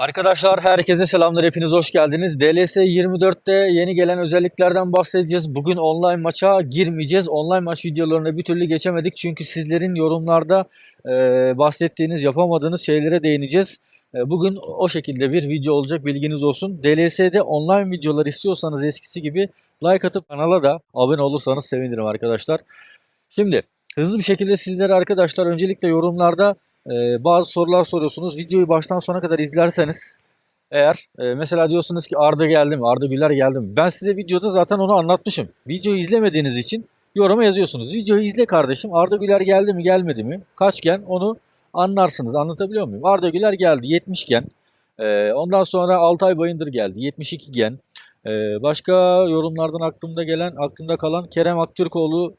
Arkadaşlar herkese selamlar. Hepiniz hoş geldiniz. DLS 24'te yeni gelen özelliklerden bahsedeceğiz. Bugün online maça girmeyeceğiz. Online maç videolarına bir türlü geçemedik. Çünkü sizlerin yorumlarda e, bahsettiğiniz, yapamadığınız şeylere değineceğiz. E, bugün o şekilde bir video olacak. Bilginiz olsun. DLS'de online videolar istiyorsanız eskisi gibi like atıp kanala da abone olursanız sevinirim arkadaşlar. Şimdi hızlı bir şekilde sizlere arkadaşlar öncelikle yorumlarda ee, bazı sorular soruyorsunuz. Videoyu baştan sona kadar izlerseniz eğer e, mesela diyorsunuz ki Arda geldi mi? Arda Güler geldi mi? Ben size videoda zaten onu anlatmışım. Videoyu izlemediğiniz için yoruma yazıyorsunuz. Videoyu izle kardeşim. Arda Güler geldi mi gelmedi mi? Kaç gen onu anlarsınız. Anlatabiliyor muyum? Arda Güler geldi 70 gen. Ee, ondan sonra Altay Bayındır geldi 72 gen. Ee, başka yorumlardan aklımda gelen, aklımda kalan Kerem Aktürkoğlu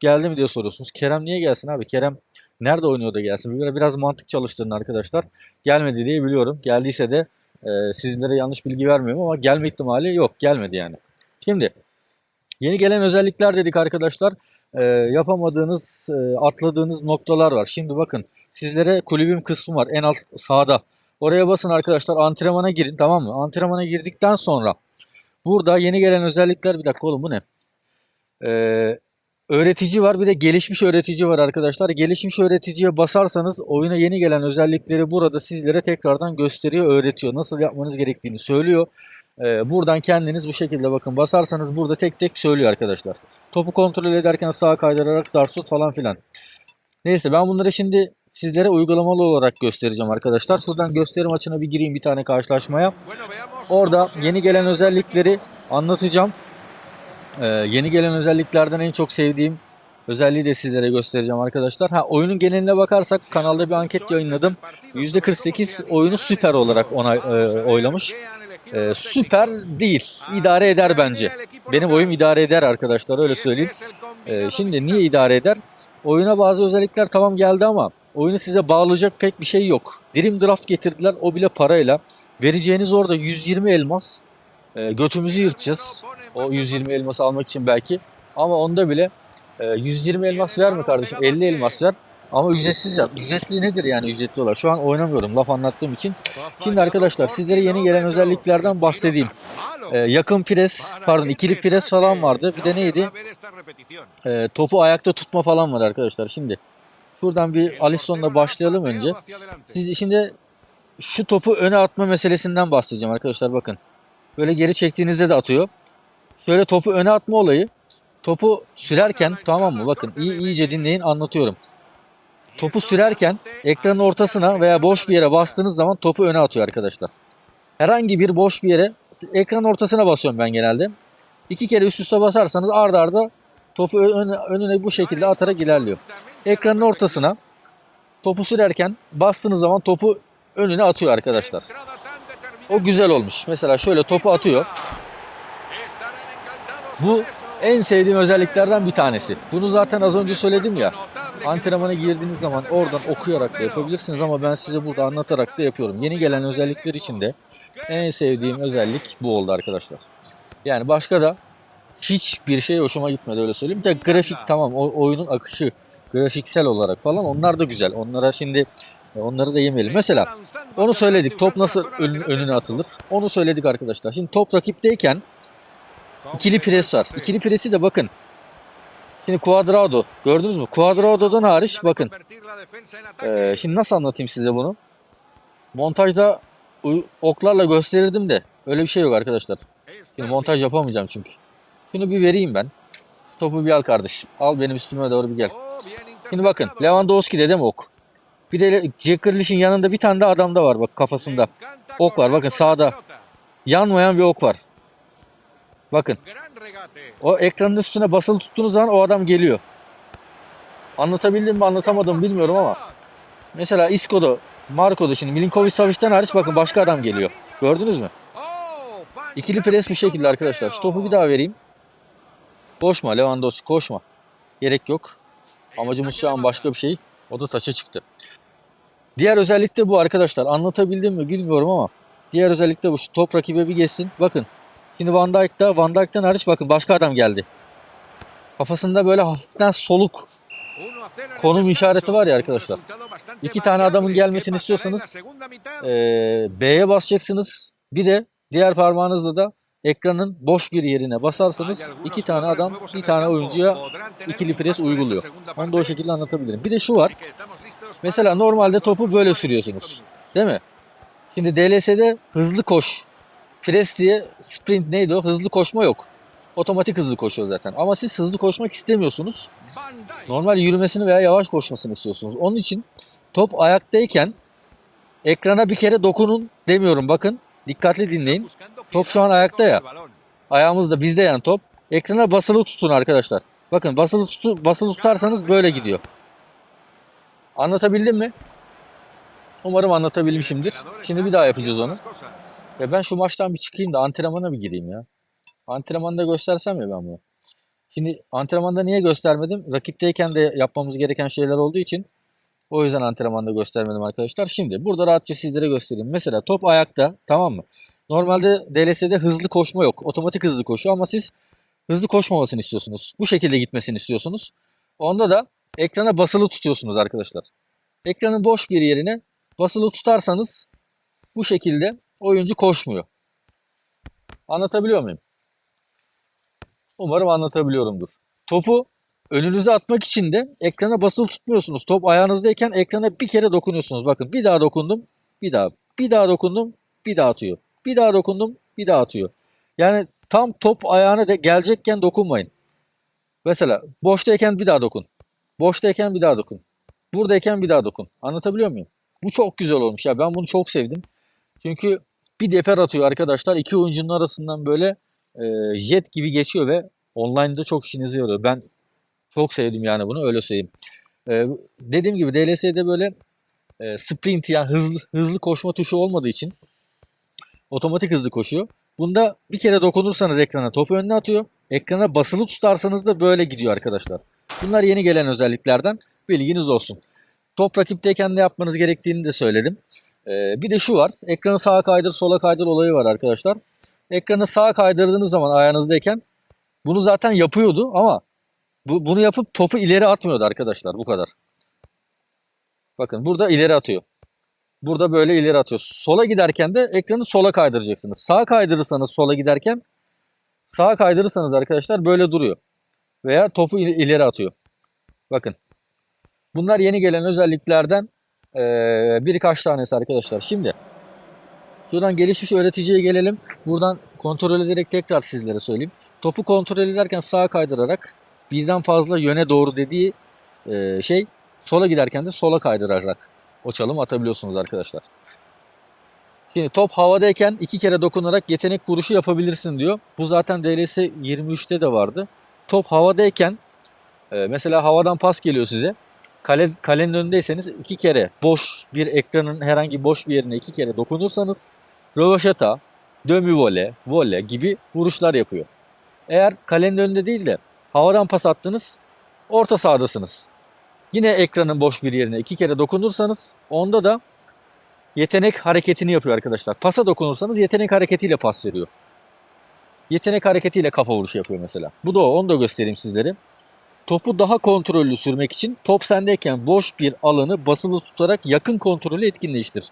geldi mi diye soruyorsunuz. Kerem niye gelsin abi? Kerem Nerede oynuyor da gelsin? Biraz, mantık çalıştırın arkadaşlar. Gelmedi diye biliyorum. Geldiyse de e, sizlere yanlış bilgi vermiyorum ama gelme ihtimali yok. Gelmedi yani. Şimdi yeni gelen özellikler dedik arkadaşlar. E, yapamadığınız, e, atladığınız noktalar var. Şimdi bakın sizlere kulübüm kısmı var. En alt sağda. Oraya basın arkadaşlar. Antrenmana girin tamam mı? Antrenmana girdikten sonra burada yeni gelen özellikler bir dakika oğlum bu ne? Eee öğretici var bir de gelişmiş öğretici var arkadaşlar. Gelişmiş öğreticiye basarsanız oyuna yeni gelen özellikleri burada sizlere tekrardan gösteriyor, öğretiyor. Nasıl yapmanız gerektiğini söylüyor. Ee, buradan kendiniz bu şekilde bakın basarsanız burada tek tek söylüyor arkadaşlar. Topu kontrol ederken sağa kaydırarak zarsut falan filan. Neyse ben bunları şimdi sizlere uygulamalı olarak göstereceğim arkadaşlar. Şuradan gösterim açına bir gireyim bir tane karşılaşmaya. Orada yeni gelen özellikleri anlatacağım. Ee, yeni gelen özelliklerden en çok sevdiğim özelliği de sizlere göstereceğim arkadaşlar. Ha oyunun geneline bakarsak kanalda bir anket yayınladım. %48 oyunu süper olarak ona e, oylamış. E, süper değil. İdare eder bence. Benim oyum idare eder arkadaşlar öyle söyleyeyim. E, şimdi niye idare eder? Oyuna bazı özellikler tamam geldi ama oyunu size bağlayacak pek bir şey yok. Dream Draft getirdiler o bile parayla. Vereceğiniz orada 120 elmas. E, götümüzü yırtacağız. O 120 elması almak için belki. Ama onda bile e, 120 elmas verme kardeşim. 50 elmas ver. Ama ücretsiz yap. Ücretli nedir yani ücretli olarak? Şu an oynamıyorum laf anlattığım için. Şimdi arkadaşlar sizlere yeni gelen özelliklerden bahsedeyim. E, yakın pres, pardon ikili pres falan vardı. Bir de neydi? E, topu ayakta tutma falan var arkadaşlar. Şimdi şuradan bir Alisson'la başlayalım önce. Siz şimdi şu topu öne atma meselesinden bahsedeceğim arkadaşlar bakın. Böyle geri çektiğinizde de atıyor. Şöyle topu öne atma olayı. Topu sürerken tamam mı? Bakın iyi iyice dinleyin anlatıyorum. Topu sürerken ekranın ortasına veya boş bir yere bastığınız zaman topu öne atıyor arkadaşlar. Herhangi bir boş bir yere ekranın ortasına basıyorum ben genelde. İki kere üst üste basarsanız arda arda topu önüne, önüne bu şekilde atarak ilerliyor. Ekranın ortasına topu sürerken bastığınız zaman topu önüne atıyor arkadaşlar. O güzel olmuş. Mesela şöyle topu atıyor. Bu en sevdiğim özelliklerden bir tanesi. Bunu zaten az önce söyledim ya. Antrenmana girdiğiniz zaman oradan okuyarak da yapabilirsiniz ama ben size burada anlatarak da yapıyorum. Yeni gelen özellikler için de en sevdiğim özellik bu oldu arkadaşlar. Yani başka da hiçbir şey hoşuma gitmedi öyle söyleyeyim. De grafik tamam o oyunun akışı grafiksel olarak falan onlar da güzel. Onlara şimdi onları da yemeyelim. Mesela onu söyledik. Top nasıl ön- önüne atılır? Onu söyledik arkadaşlar. Şimdi top rakipteyken İkili pres var. İkili presi de bakın. Şimdi Cuadrado. Gördünüz mü? Cuadrado'dan hariç bakın. Ee, şimdi nasıl anlatayım size bunu? Montajda oklarla gösterirdim de öyle bir şey yok arkadaşlar. Şimdi montaj yapamayacağım çünkü. Şunu bir vereyim ben. Topu bir al kardeşim. Al benim üstüme doğru bir gel. Şimdi bakın Lewandowski'de değil mi ok? Bir de Jack Grealish'in yanında bir tane de adam da var bak kafasında. Ok var bakın sağda. Yanmayan bir ok var. Bakın. O ekranın üstüne basılı tuttuğunuz zaman o adam geliyor. Anlatabildim mi anlatamadım bilmiyorum ama. Mesela Isco'da, Marco'da şimdi Milinkovic Savic'ten hariç bakın başka adam geliyor. Gördünüz mü? İkili pres bu şekilde arkadaşlar. Şu topu bir daha vereyim. Koşma Lewandowski koşma. Gerek yok. Amacımız şu an başka bir şey. O da taça çıktı. Diğer özellik de bu arkadaşlar. Anlatabildim mi bilmiyorum ama. Diğer özellik de bu. Şu top rakibe bir geçsin. Bakın Şimdi Van Dijk'ta Van Dijk'tan hariç bakın başka adam geldi. Kafasında böyle hafiften soluk konum işareti var ya arkadaşlar. İki tane adamın gelmesini istiyorsanız Ee, B'ye basacaksınız. Bir de diğer parmağınızla da ekranın boş bir yerine basarsanız iki tane adam bir tane oyuncuya ikili pres uyguluyor. Onu da o şekilde anlatabilirim. Bir de şu var. Mesela normalde topu böyle sürüyorsunuz. Değil mi? Şimdi DLS'de hızlı koş. Pres diye sprint neydi o? Hızlı koşma yok. Otomatik hızlı koşuyor zaten. Ama siz hızlı koşmak istemiyorsunuz. Normal yürümesini veya yavaş koşmasını istiyorsunuz. Onun için top ayaktayken ekrana bir kere dokunun demiyorum. Bakın dikkatli dinleyin. Top şu an ayakta ya. Ayağımızda bizde yani top. Ekrana basılı tutun arkadaşlar. Bakın basılı tutu, basılı tutarsanız böyle gidiyor. Anlatabildim mi? Umarım anlatabilmişimdir. Şimdi bir daha yapacağız onu. Ve ben şu maçtan bir çıkayım da antrenmana bir gireyim ya. Antrenmanda göstersem ya ben bunu. Şimdi antrenmanda niye göstermedim? Rakipteyken de yapmamız gereken şeyler olduğu için o yüzden antrenmanda göstermedim arkadaşlar. Şimdi burada rahatça sizlere göstereyim. Mesela top ayakta tamam mı? Normalde DLS'de hızlı koşma yok. Otomatik hızlı koşuyor ama siz hızlı koşmamasını istiyorsunuz. Bu şekilde gitmesini istiyorsunuz. Onda da ekrana basılı tutuyorsunuz arkadaşlar. Ekranın boş bir yerine basılı tutarsanız bu şekilde oyuncu koşmuyor. Anlatabiliyor muyum? Umarım anlatabiliyorumdur. Topu önünüze atmak için de ekrana basılı tutmuyorsunuz. Top ayağınızdayken ekrana bir kere dokunuyorsunuz. Bakın bir daha dokundum, bir daha, bir daha dokundum, bir daha atıyor. Bir daha dokundum, bir daha atıyor. Yani tam top ayağına de gelecekken dokunmayın. Mesela boştayken bir daha dokun. Boştayken bir daha dokun. Buradayken bir daha dokun. Anlatabiliyor muyum? Bu çok güzel olmuş ya. Ben bunu çok sevdim. Çünkü bir deper atıyor arkadaşlar. İki oyuncunun arasından böyle e, jet gibi geçiyor ve online'da çok işinize yarıyor. Ben çok sevdim yani bunu öyle söyleyeyim. E, dediğim gibi DLS'de böyle e, sprint yani hızlı hızlı koşma tuşu olmadığı için otomatik hızlı koşuyor. Bunda bir kere dokunursanız ekrana topu önüne atıyor. Ekrana basılı tutarsanız da böyle gidiyor arkadaşlar. Bunlar yeni gelen özelliklerden bilginiz olsun. Top rakipteyken ne yapmanız gerektiğini de söyledim. Ee, bir de şu var. Ekranı sağa kaydır sola kaydır olayı var arkadaşlar. Ekranı sağa kaydırdığınız zaman ayağınızdayken bunu zaten yapıyordu ama bu, bunu yapıp topu ileri atmıyordu arkadaşlar bu kadar. Bakın burada ileri atıyor. Burada böyle ileri atıyor. Sola giderken de ekranı sola kaydıracaksınız. Sağa kaydırırsanız sola giderken sağa kaydırırsanız arkadaşlar böyle duruyor. Veya topu il- ileri atıyor. Bakın. Bunlar yeni gelen özelliklerden eee birkaç tanesi arkadaşlar. Şimdi şuradan gelişmiş öğreticiye gelelim. Buradan kontrol ederek tekrar sizlere söyleyeyim. Topu kontrol ederken sağa kaydırarak bizden fazla yöne doğru dediği eee, şey sola giderken de sola kaydırarak o çalım atabiliyorsunuz arkadaşlar. Şimdi top havadayken iki kere dokunarak yetenek vuruşu yapabilirsin diyor. Bu zaten DLS 23'te de vardı. Top havadayken e, mesela havadan pas geliyor size. Kale, kalenin önündeyseniz iki kere boş bir ekranın herhangi boş bir yerine iki kere dokunursanız rövaşata, dömü vole, vole gibi vuruşlar yapıyor. Eğer kalenin önünde değil de havadan pas attınız orta sahadasınız. Yine ekranın boş bir yerine iki kere dokunursanız onda da yetenek hareketini yapıyor arkadaşlar. Pasa dokunursanız yetenek hareketiyle pas veriyor. Yetenek hareketiyle kafa vuruşu yapıyor mesela. Bu da o. Onu da göstereyim sizlere. Topu daha kontrollü sürmek için top sendeyken boş bir alanı basılı tutarak yakın kontrolü etkinleştir.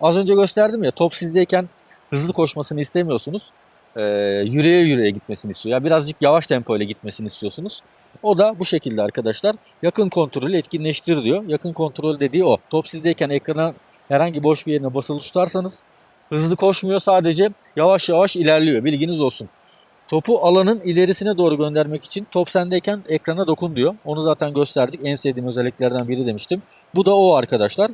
Az önce gösterdim ya top sizdeyken hızlı koşmasını istemiyorsunuz. Ee, yürüye yürüye gitmesini istiyor. Ya birazcık yavaş tempo ile gitmesini istiyorsunuz. O da bu şekilde arkadaşlar. Yakın kontrolü etkinleştir diyor. Yakın kontrol dediği o. Top sizdeyken ekrana herhangi boş bir yerine basılı tutarsanız hızlı koşmuyor sadece yavaş yavaş ilerliyor. Bilginiz olsun. Topu alanın ilerisine doğru göndermek için top sendeyken ekrana dokun diyor. Onu zaten gösterdik. En sevdiğim özelliklerden biri demiştim. Bu da o arkadaşlar.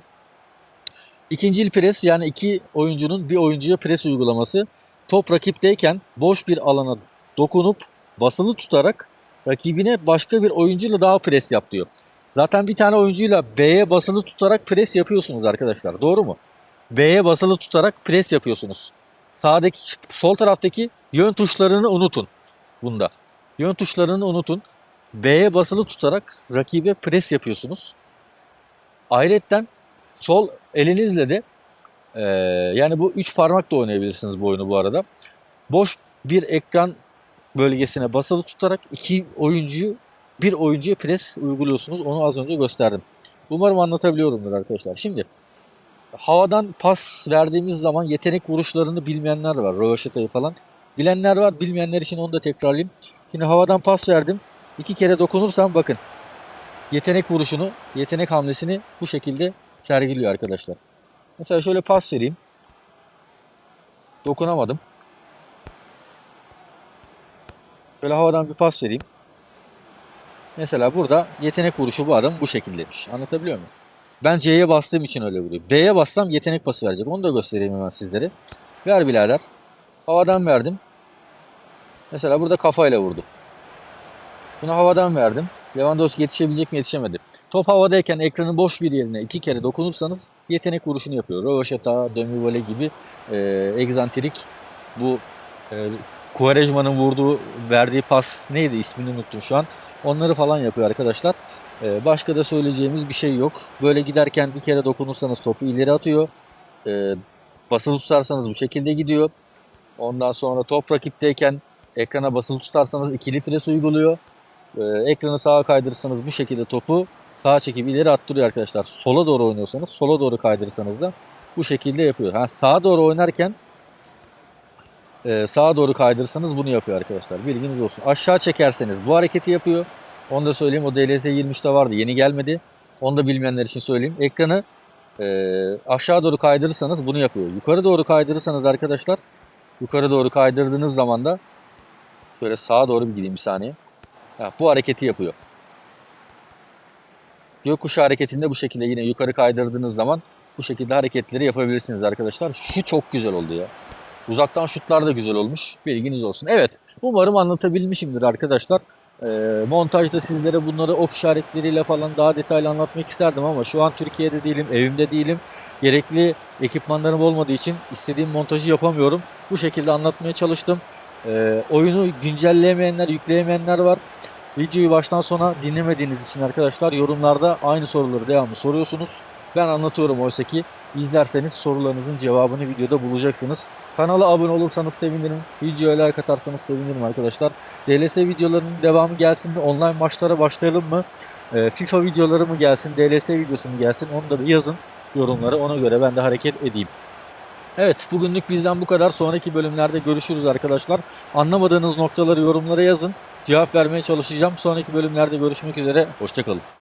İkincil pres yani iki oyuncunun bir oyuncuya pres uygulaması. Top rakipteyken boş bir alana dokunup basılı tutarak rakibine başka bir oyuncuyla daha pres yap diyor. Zaten bir tane oyuncuyla B'ye basılı tutarak pres yapıyorsunuz arkadaşlar. Doğru mu? B'ye basılı tutarak pres yapıyorsunuz. Sağdaki, sol taraftaki yön tuşlarını unutun bunda. Yön tuşlarını unutun. B'ye basılı tutarak rakibe pres yapıyorsunuz. Ayrıca sol elinizle de eee, yani bu üç parmakla oynayabilirsiniz bu oyunu bu arada. Boş bir ekran bölgesine basılı tutarak iki oyuncuyu bir oyuncuya pres uyguluyorsunuz. Onu az önce gösterdim. Umarım anlatabiliyorumdur arkadaşlar. Şimdi havadan pas verdiğimiz zaman yetenek vuruşlarını bilmeyenler var. Röveşatayı falan. Bilenler var. Bilmeyenler için onu da tekrarlayayım. Şimdi havadan pas verdim. İki kere dokunursam bakın. Yetenek vuruşunu, yetenek hamlesini bu şekilde sergiliyor arkadaşlar. Mesela şöyle pas vereyim. Dokunamadım. Şöyle havadan bir pas vereyim. Mesela burada yetenek vuruşu bu adam bu şekildeymiş. Anlatabiliyor muyum? Ben C'ye bastığım için öyle vuruyor. B'ye bassam yetenek pası verecek. Onu da göstereyim hemen sizlere. Ver birader. Havadan verdim. Mesela burada kafayla vurdu. Bunu havadan verdim. Lewandowski yetişebilecek mi yetişemedi. Top havadayken ekranın boş bir yerine iki kere dokunursanız yetenek vuruşunu yapıyor. Röveşata, demi gibi e, egzantrik bu e, Quaresma'nın vurduğu, verdiği pas neydi ismini unuttum şu an. Onları falan yapıyor arkadaşlar. E, başka da söyleyeceğimiz bir şey yok. Böyle giderken bir kere dokunursanız topu ileri atıyor. E, basılı tutarsanız bu şekilde gidiyor. Ondan sonra top rakipteyken ekrana basılı tutarsanız ikili pres uyguluyor. Ee, ekranı sağa kaydırırsanız bu şekilde topu sağa çekip ileri attırıyor arkadaşlar. Sola doğru oynuyorsanız sola doğru kaydırırsanız da bu şekilde yapıyor. Ha, sağa doğru oynarken e, sağa doğru kaydırırsanız bunu yapıyor arkadaşlar. Bilginiz olsun. Aşağı çekerseniz bu hareketi yapıyor. Onu da söyleyeyim. O DLS 23'te vardı. Yeni gelmedi. Onu da bilmeyenler için söyleyeyim. Ekranı e, aşağı doğru kaydırırsanız bunu yapıyor. Yukarı doğru kaydırırsanız arkadaşlar yukarı doğru kaydırdığınız zaman da şöyle sağa doğru bir gideyim bir saniye. Ha, bu hareketi yapıyor. Gökkuşağı hareketinde bu şekilde yine yukarı kaydırdığınız zaman bu şekilde hareketleri yapabilirsiniz arkadaşlar. Şu çok güzel oldu ya. Uzaktan şutlar da güzel olmuş. Bilginiz olsun. Evet. Umarım anlatabilmişimdir arkadaşlar. Ee, montajda sizlere bunları ok işaretleriyle falan daha detaylı anlatmak isterdim ama şu an Türkiye'de değilim, evimde değilim. Gerekli ekipmanlarım olmadığı için istediğim montajı yapamıyorum. Bu şekilde anlatmaya çalıştım. Ee, oyunu güncelleyemeyenler, yükleyemeyenler var. Videoyu baştan sona dinlemediğiniz için arkadaşlar yorumlarda aynı soruları devamlı soruyorsunuz. Ben anlatıyorum oysa ki izlerseniz sorularınızın cevabını videoda bulacaksınız. Kanala abone olursanız sevinirim. Videoya like atarsanız sevinirim arkadaşlar. DLS videolarının devamı gelsin mi? Online maçlara başlayalım mı? Ee, FIFA videoları mı gelsin? DLS videosu mu gelsin? Onu da yazın yorumları. Ona göre ben de hareket edeyim. Evet bugünlük bizden bu kadar. Sonraki bölümlerde görüşürüz arkadaşlar. Anlamadığınız noktaları yorumlara yazın. Cevap vermeye çalışacağım. Sonraki bölümlerde görüşmek üzere. Hoşçakalın.